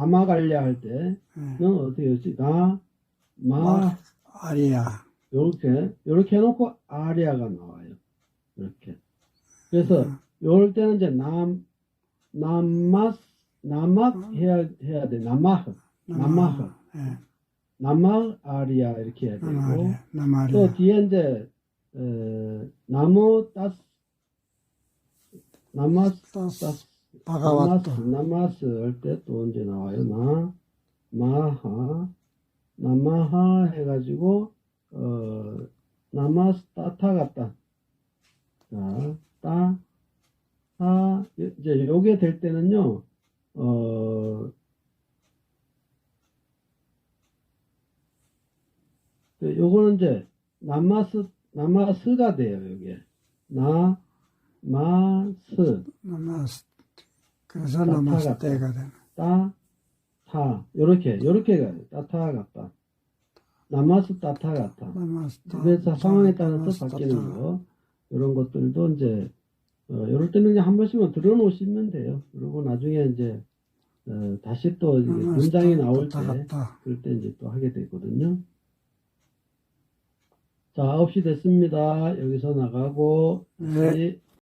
남아갈려 할 때는 예. 어떻게 했지? 나, 마, 아, 아리야. 요렇게, 요렇게 해놓고 아리아가 나와요. 이렇게. 그래서, 요럴 때는 이제 남, 남마, 남막 해야, 해야 돼. 남마흐. 예. 남마 아리아 이렇게 해야 되고. 또 뒤에 이제, 에, 나무 따스, 나마스, 따스, 바가와또. 나마스, 나마스 할때또 언제 나와요? 나, 마하, 나마하 해가지고, 어, 나마스 따타 같다. 자, 따, 하, 이제 요게 될 때는요, 어, 그 요거는 이제, 나마스, 나마스가 돼요, 요게. 나, 마스. 남아스. 그래서 남았을 때가 되는. 따, 타, 요렇게, 요렇게 가요. 따타 같다. 남아스 따타 같다. 그래서 상황에 따라서 바뀌는. 거. 요런 것들도 이제, 어, 요럴 때는 그냥 한 번씩만 들어놓으시면 돼요. 그리고 나중에 이제, 어, 다시 또 문장이 때 나올 때. 그럴 때 이제 또 하게 되거든요. 자, 9시 됐습니다. 여기서 나가고, 네.